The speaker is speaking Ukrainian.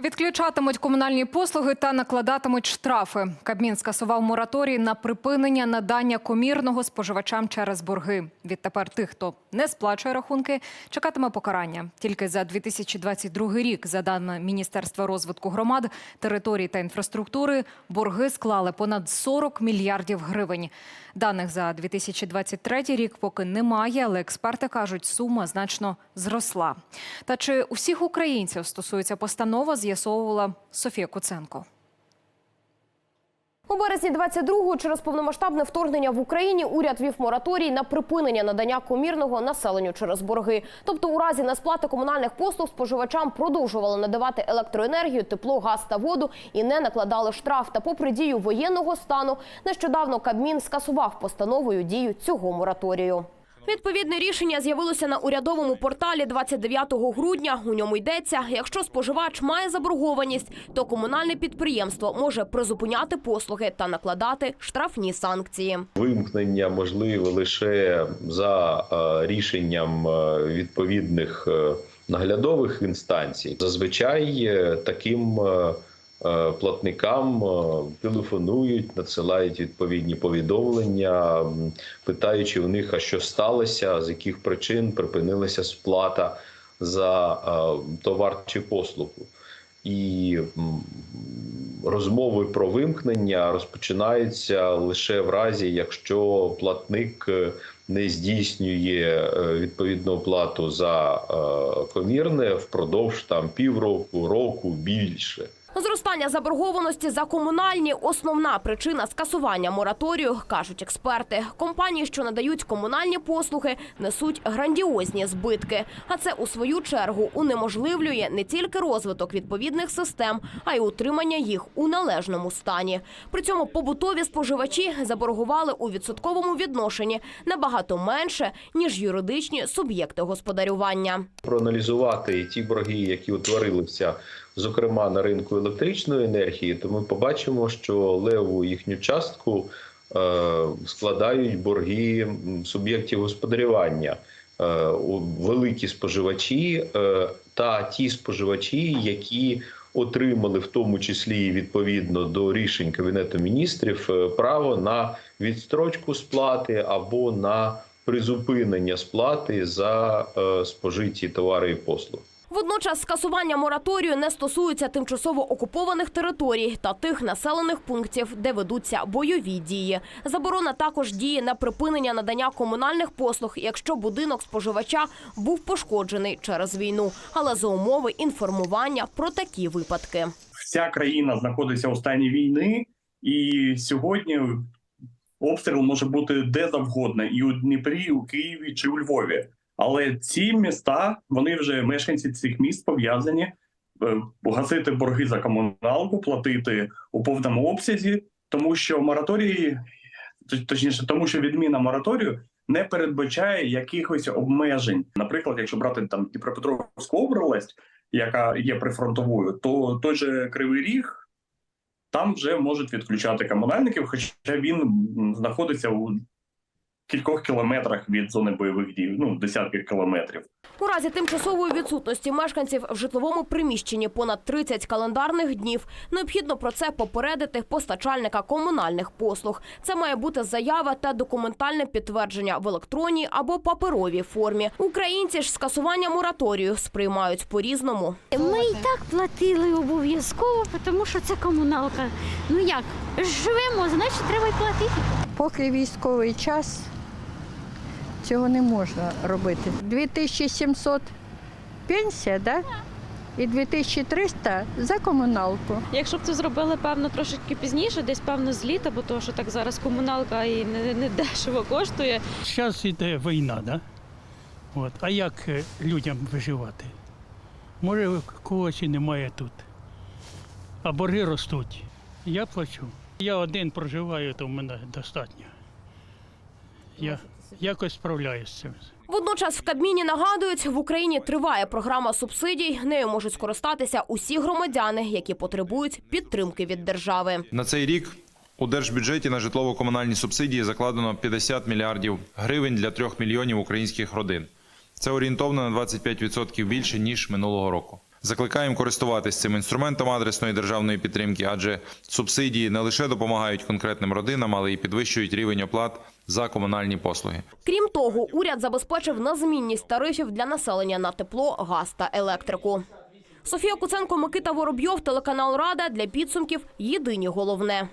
Відключатимуть комунальні послуги та накладатимуть штрафи. Кабмін скасував мораторій на припинення надання комірного споживачам через борги. Відтепер тих, хто не сплачує рахунки, чекатиме покарання. Тільки за 2022 рік, за даними Міністерства розвитку громад, територій та інфраструктури, борги склали понад 40 мільярдів гривень. Даних за 2023 рік поки немає, але експерти кажуть, сума значно зросла. Та чи у всіх українців стосується постанова, з'ясовувала Софія Куценко. У березні 22-го через повномасштабне вторгнення в Україні уряд вів мораторій на припинення надання комірного населенню через борги. Тобто, у разі несплати комунальних послуг споживачам продовжували надавати електроенергію, тепло, газ та воду і не накладали штраф. Та, попри дію воєнного стану, нещодавно Кабмін скасував постановою дію цього мораторію. Відповідне рішення з'явилося на урядовому порталі 29 грудня. У ньому йдеться, якщо споживач має заборгованість, то комунальне підприємство може призупиняти послуги та накладати штрафні санкції. Вимкнення можливе лише за е, рішенням е, відповідних е, наглядових інстанцій. Зазвичай таким платникам е, телефонують, надсилають відповідні повідомлення, питаючи у них, а що сталося, з яких причин припинилася сплата за е, товар чи послугу. І розмови про вимкнення розпочинаються лише в разі, якщо платник е, не здійснює е, відповідну оплату за е, комірне впродовж там півроку, року більше. Зростання заборгованості за комунальні – основна причина скасування мораторію, кажуть експерти. Компанії, що надають комунальні послуги, несуть грандіозні збитки. А це, у свою чергу, унеможливлює не тільки розвиток відповідних систем, а й утримання їх у належному стані. При цьому побутові споживачі заборгували у відсотковому відношенні набагато менше, ніж юридичні суб'єкти господарювання. проаналізувати ті борги, які утворилися, зокрема на ринку електричної енергії, то ми побачимо, що леву їхню частку е, складають борги суб'єктів господарювання. Е, великі споживачі е, та ті споживачі, які отримали в тому числі відповідно до рішень кабінету міністрів право на відстрочку сплати або на призупинення сплати за спожиті товари і послуги. Водночас скасування мораторію не стосується тимчасово окупованих територій та тих населених пунктів, де ведуться бойові дії. Заборона також діє на припинення надання комунальних послуг, якщо будинок споживача був пошкоджений через війну, але за умови інформування про такі випадки. вся країна знаходиться у стані війни, і сьогодні обстріл може бути де завгодно, і у Дніпрі, і у Києві чи у Львові. Але ці міста, вони вже мешканці цих міст пов'язані е, гасити борги за комуналку, платити у повному обсязі, тому що мораторії, точ- точніше, тому що відміна мораторію не передбачає якихось обмежень. Наприклад, якщо брати там Дніпропетровську область, яка є прифронтовою, то той же Кривий Ріг там вже можуть відключати комунальників, хоча він знаходиться у кількох кілометрах від зони бойових дій, ну десятки кілометрів. У разі тимчасової відсутності мешканців в житловому приміщенні понад 30 календарних днів необхідно про це попередити постачальника комунальних послуг. Це має бути заява та документальне підтвердження в електронній або паперовій формі. Українці ж скасування мораторію сприймають по-різному. Ми і так платили обов'язково, тому що це комуналка. Ну як, живемо, значить треба й платити. Поки військовий час цього не можна робити. 2700 пенсія, да? і 2300 за комуналку. Якщо б це зробили, певно, трошечки пізніше, десь певно з літа, бо то, що так зараз комуналка і не, не дешево коштує. Зараз йде війна, да? От. А як е, людям виживати? Може, когось і немає тут. А борги ростуть. Я плачу. Я один проживаю, то в мене достатньо. Я якось справляюся з цим. Водночас в Кабміні нагадують, в Україні триває програма субсидій. Нею можуть скористатися усі громадяни, які потребують підтримки від держави. На цей рік у держбюджеті на житлово-комунальні субсидії закладено 50 мільярдів гривень для трьох мільйонів українських родин. Це орієнтовно на 25% більше ніж минулого року. Закликаємо користуватись цим інструментом адресної державної підтримки, адже субсидії не лише допомагають конкретним родинам, але й підвищують рівень оплат за комунальні послуги. Крім того, уряд забезпечив незмінність тарифів для населення на тепло, газ та електрику. Софія Куценко, Микита Воробйов, телеканал Рада для підсумків. Єдині головне.